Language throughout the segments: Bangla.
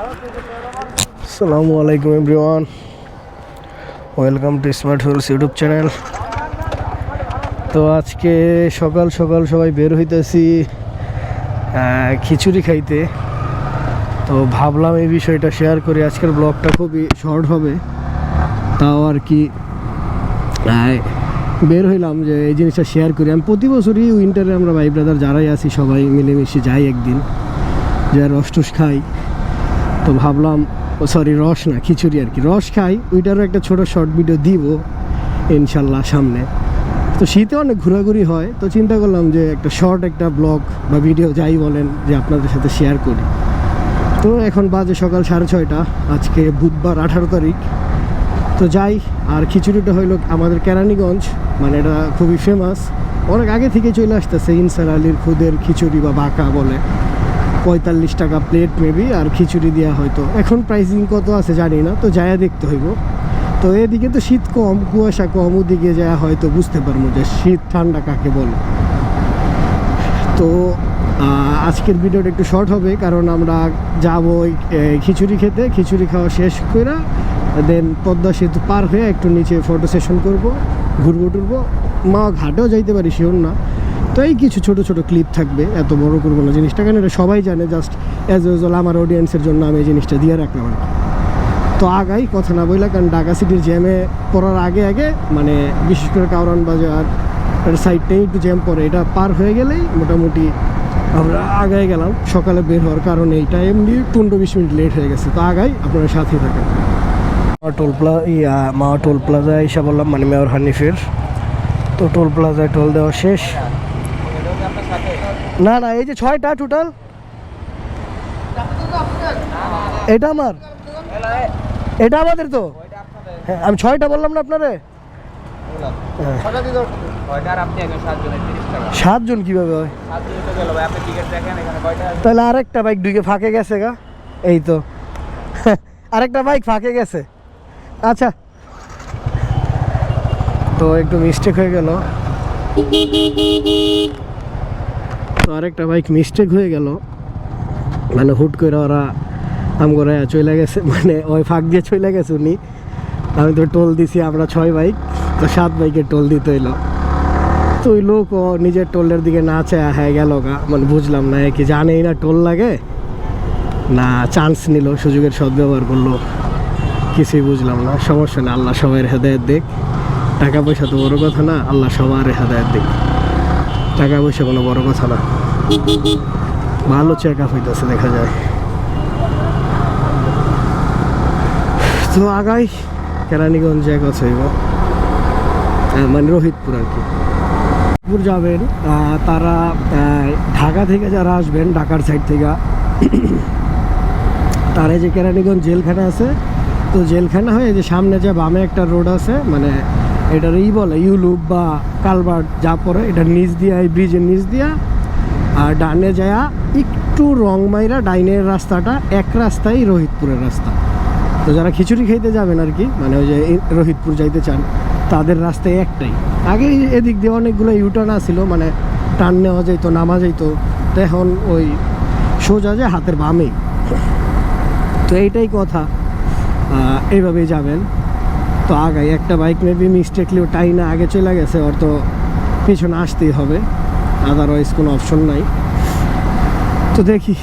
আসসালামু আলাইকুম everyone. Welcome to smart hulls YouTube channel. তো আজকে সকাল সকাল সবাই বের হইতেছি খিচুড়ি খাইতে। তো ভাবলাম এই বিষয়টা শেয়ার করি। আজকের ব্লগটা খুবই শর্ট হবে। তাও আর কি বের হইলাম যে এই জিনিসটা শেয়ার করি। আমি প্রতি বছরই উইন্টারে আমরা ভাই ব্রাদার যারাই আছি, সবাই মিলেমিশে যাই একদিন। যা রস খাই। তো ভাবলাম, ও সরি রস না, খিচুড়ি আর কি। রস খাই, ওইটারও একটা ছোট শর্ট ভিডিও দিব, ইনশাল্লাহ সামনে। তো শীতে অনেক ঘোরাঘুরি হয়, তো চিন্তা করলাম যে একটা শর্ট একটা ব্লগ বা ভিডিও যাই বলেন যে আপনাদের সাথে শেয়ার করি। তো এখন বাজে সকাল সাড়ে ছয়টা, আজকে বুধবার আঠারো তারিখ। তো যাই, আর খিচুড়িটা হইল আমাদের কেরানীগঞ্জ মানে এটা খুবই ফেমাস অনেক আগে থেকে চলে আসতেছে ইনসার আলীর খুদের খিচুড়ি বা বাঁকা বলে। পঁয়তাল্লিশ টাকা প্লেট মেবি আর খিচুড়ি দেওয়া হয়তো। এখন প্রাইসিং কত আছে জানি না, তো যায়া দেখতে হইব। তো এদিকে তো শীত কম, কুয়াশা কম, ওদিকে যায়া হয়তো বুঝতে পারব যে শীত ঠান্ডা কাকে বলে। তো আজকের ভিডিওটা একটু শর্ট হবে, কারণ আমরা যাব খিচুড়ি খেতে। খিচুড়ি খাওয়া শেষ করে দেন পদ্মা সেতু পার হয়ে একটু নিচে ফটো সেশন করব, ঘুরবো টুরবো। মা ঘাটেও যাইতে পারি শিওর না। তো এই কিছু ছোট ছোট ক্লিপ থাকবে, এত বড় করব না জিনিসটা। কেন এটা সবাই জানে জাস্ট অ্যাজ ইউজুয়াল আমার অডিয়েন্সের জন্য আমি এই জিনিসটা দিয়ে রাখলাম আর তো আগাই, কথা না বললে কারণ ঢাকা সিটির জ্যামে পড়ার আগে আগে মানে বিশেষ করে কাউরান বাজার সাইডটাই একটু জ্যাম পড়ে, এটা পার হয়ে গেলেই মোটামুটি আমরা আগায় গেলাম। সকালে বের হওয়ার কারণে এইটা এমনি পনেরো বিশ মিনিট লেট হয়ে গেছে। তো আগাই, আপনারা সাথে থাকেন। মা টোল প্লা ইয়া, মা টোল প্লাজায় এসে বললাম মানে মেয়র হানিফের। তো টোল প্লাজায় টোল দেওয়া শেষ। না না, এই যে ছয়টা টোটাল এটা আমার। এটা আমাদের তো। হ্যাঁ আমি ছয়টা বললাম না আপনারে? সাতজন কীভাবে? তাহলে আরেকটা বাইক ঢুকে ফাঁকে গেছে গা। এই তো। আরেকটা বাইক ফাঁকে গেছে। আচ্ছা। তো একটু মিস্টেক হয়ে গেল। আরেকটা বাইক মিস্টেক হয়ে গেল। মানে হুট করে ওরা আম করে চলে গেছে। মানে ওই ফাঁক দিয়ে চলে গেছে উনি। আমি তো টোল দিছি, আমরা ছয় বাইক তো সাত বাইকের টোল দিতে হইল। তো ওই লোক ও নিজের টোলের দিকে না চায় হ্যাঁ গেল গা। মানে বুঝলাম না কি জানেই না টোল লাগে? না চান্স নিল, সুযোগের সদ্ব্যবহার করল। কিছুই বুঝলাম না, সমস্যা না, আল্লাহ সবাই হেদায়ত দেখ টাকা পয়সা তো বড় কথা না, আল্লাহ সবার হেদায়ত দেখ টাকা পয়সা কোনো বড় কথা না। ভালো চেক আপ হইতেছে, দেখা যায়। তো আগাই, কেরানীগঞ্জ এক আছে মানে রোহিতপুর আর কি। রোহিতপুর যাবেন তারা ঢাকা থেকে যারা আসবেন, ঢাকার সাইড থেকে, তারা যে কেরানীগঞ্জ জেলখানা আছে, তো জেলখানা হয়ে যে সামনে যে বামে একটা রোড আছে মানে এটার ই বলে ইউলুপ বা কালভার্ট যা পরে এটার নিচ দিয়া, এই ব্রিজের নিচ দিয়া, আর ডানে যায়া একটু রং মাইরা ডাইনের রাস্তাটা, এক রাস্তাই রোহিতপুরের রাস্তা। তো যারা খিচুড়ি খাইতে যাবেন আর কি মানে ওই যে রোহিতপুর যাইতে চান, তাদের রাস্তায় একটাই। আগে এদিক দিয়ে অনেকগুলো ইউটার্ন ছিল মানে টান নেওয়া যাইতো, নামা যাইতো, তো এখন ওই সোজা যে হাতের বামেই তো এইটাই কথা। এইভাবেই যাবেন। তো আগাই একটা বাইক মেবি মিস্টেকলিও টাইনা আগে চলে গেছে ওর তো পিছনে আসতেই হবে। আদারওয়াইজ কোনো অপশন নাই। তো দেখি।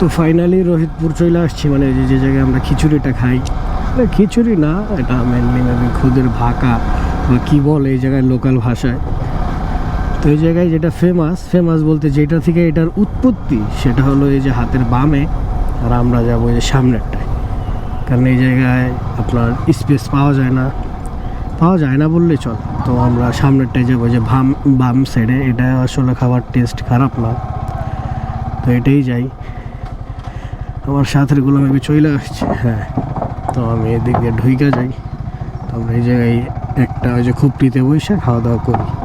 তো ফাইনালি রোহিতপুর চলে আসছি মানে যে যে জায়গায় আমরা খিচুড়িটা খাই। না, খিচুড়ি না এটা মেনলি মেবি খুদের ভাকা বা কী বলে এই জায়গায় লোকাল ভাষায়। তো এই জায়গায় যেটা ফেমাস ফেমাস বলতে যেটা থেকে এটার উৎপত্তি সেটা হলো এই যে হাতের বামে আর আমরা যাব এই যে সামনেরটায়। কারণ এই জায়গায় আপনার স্পেস পাওয়া যায় না। পাওয়া যায় না বললে চল। তো আমরা সামনেরটায় যাব যে বাম বাম সাইডে এটা আসলে খাবার টেস্ট খারাপ না। তো এটাই যাই। আমার সাথেরগুলো আমি চলে আসছে। হ্যাঁ তো আমি এদিকে ঢুইকা যাই। তো আমরা এই জায়গায় একটা ওই যে খুপটিতে বসে খাওয়া দাওয়া করি।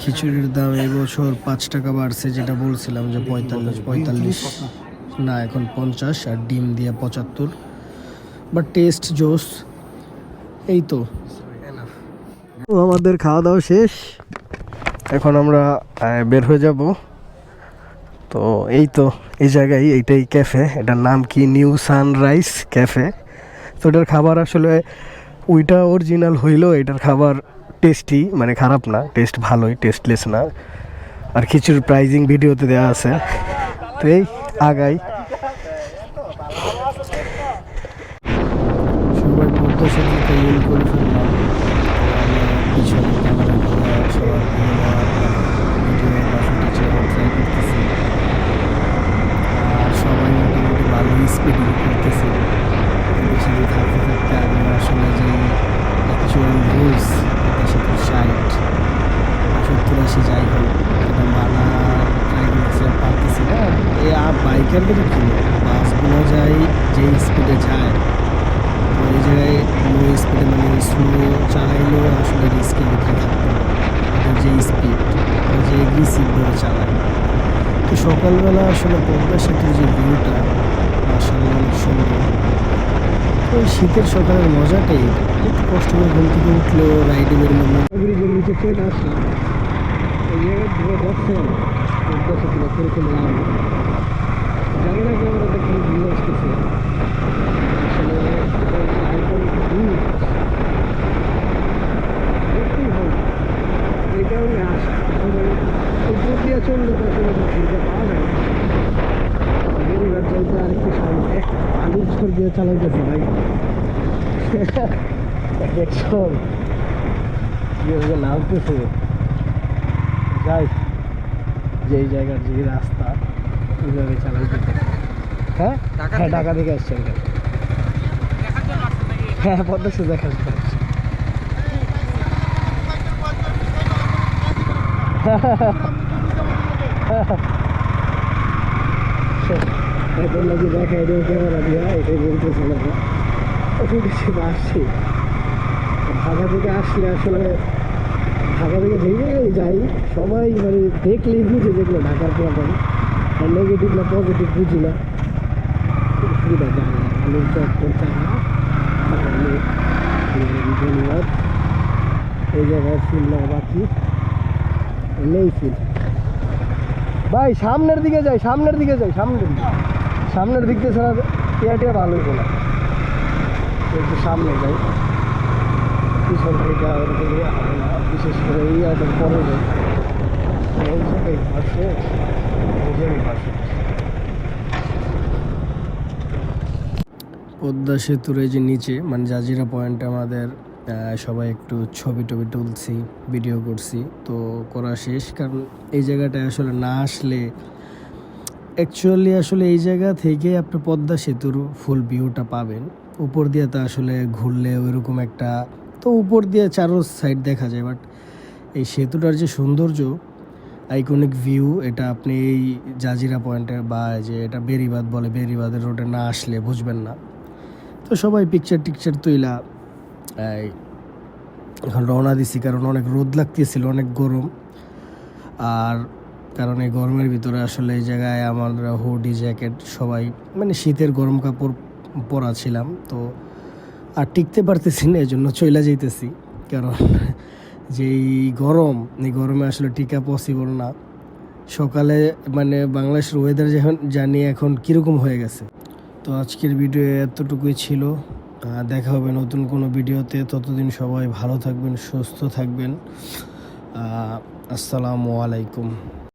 খিচুড়ির দাম এবছর পাঁচ টাকা বাড়ছে, যেটা বলছিলাম যে পঁয়তাল্লিশ পঁয়তাল্লিশ, না, এখন পঞ্চাশ, আর ডিম দিয়ে পঁচাত্তর। বাট টেস্ট জোস, এই তো। আমাদের খাওয়া দাওয়া শেষ। এখন আমরা বের হয়ে যাব। তো এই তো, এই জায়গায় এইটাই ক্যাফে এটার নাম কি? নিউ সানরাইজ ক্যাফে তো এটার খাবার আসলে, ওইটা অরিজিনাল হইলেও এটার খাবার টেস্টি মানে খারাপ না টেস্ট ভালোই টেস্টলেস না। আর কিছুর প্রাইজিং ভিডিওতে দেওয়া আছে। তো এই আগাই। সবাই সবাই মোটামুটি স্পিডিং বেশি দূর থাকতে থাকতে আমি আসলে যে অ্যাকচুয়াল রুলস পদ্মা সেতুর সাইড সত্তর আশি যাই হোক এটা মানা ট্রাই করতেছি আর পারতেছি না এ আর বাইকারদের কি বাসগুলো যায় যে স্পিডে যায় তো এই জায়গায় লো স্পিডে মানে স্লো চালাইলেও আসলে রিস্কের ভিতরে থাকতে হবে এটার যে স্পিড যে এগ্রেসিভভাবে চালায় তো সকালবেলা আসলে পদ্মা সেতুর যে ভিউটা আসলে অনেক সুন্দর তো শীতের সকালের মজাটাই এটা একটু কষ্ট করে ঘুম থেকে এই জায়গায় ধরে যাচ্ছে পদ্মা না আসতেছে। দেখতেই হবে। আসা। উপর দিয়ে চললে তো আসলে তো ভিউটা পাওয়া যায় না। বেরিবার চাইতে আরেকটু সামনে দিয়ে চালাইতেছে ভাই। দেখছ? নামতেছে। যাই যেই জায়গার যে রাস্তা ওইভাবে চালাইতেছে। হ্যাঁ? হ্যাঁ? ঢাকা থেকে আসছে হ্যাঁ পদ্মা সেতু দেখার জন্য আসছে। এখন নাকি দেখাই দেবো ক্যামেরা দিয়ে এটাই বলতেছে না আসছে ঢাকা থেকে আসলে আসলে ঢাকা থেকে যে জায়গায় যাই সবাই মানে দেখলেই বুঝে যেগুলো ঢাকার আর নেগেটিভ না পজিটিভ বুঝি না যায় না আলুর চপ করতে ধন্যবাদ এই জায়গায় ফিল না বাকি নেই ফিল ভাই, সামনের দিকে যাই, সামনের দিকে যাই, সামনের দিকে। সামনের দিক দিয়ে ছাড়া টিয়া টিয়া ভালো হইতো না। একটু সামনে যাই। পিছন থেকে। বিশেষ করে এই একদম পরে পদ্মা সেতুর এই যে নিচে মানে জাজিরা পয়েন্টে আমাদের সবাই একটু ছবি টবি তুলছি, ভিডিও করছি। তো করা শেষ, কারণ এই জায়গাটায় আসলে না আসলে অ্যাকচুয়ালি আসলে এই জায়গা থেকে আপনি পদ্মা সেতুর ফুল ভিউটা পাবেন। উপর দিয়ে তো আসলে ঘুরলে ওইরকম একটা, তো উপর দিয়ে চারো সাইড দেখা যায় বাট এই সেতুটার যে সৌন্দর্য আইকনিক ভিউ এটা আপনি এই জাজিরা পয়েন্টে বা যে এটা বেরিবাদ বলে বেরিবাদের রোডে না আসলে বুঝবেন না। তো সবাই পিকচার টিকচার এই এখন রওনা দিছি, কারণ অনেক রোদ লাগতেছিল, অনেক গরম। আর কারণ এই গরমের ভিতরে আসলে এই জায়গায় আমরা হুডি, জ্যাকেট সবাই মানে শীতের গরম কাপড় পরা ছিলাম, তো আর টিকতে পারতেছি না এই জন্য চইলা যাইতেছি। কারণ যেই গরম, এই গরমে আসলে টিকা পসিবল না। সকালে মানে বাংলাদেশের ওয়েদার যখন জানি এখন কীরকম হয়ে গেছে। তো আজকের ভিডিও এতটুকুই ছিল। দেখা হবে নতুন কোনো ভিডিওতে ততদিন সবাই ভালো থাকবেন, সুস্থ থাকবেন। আসসালামু আলাইকুম।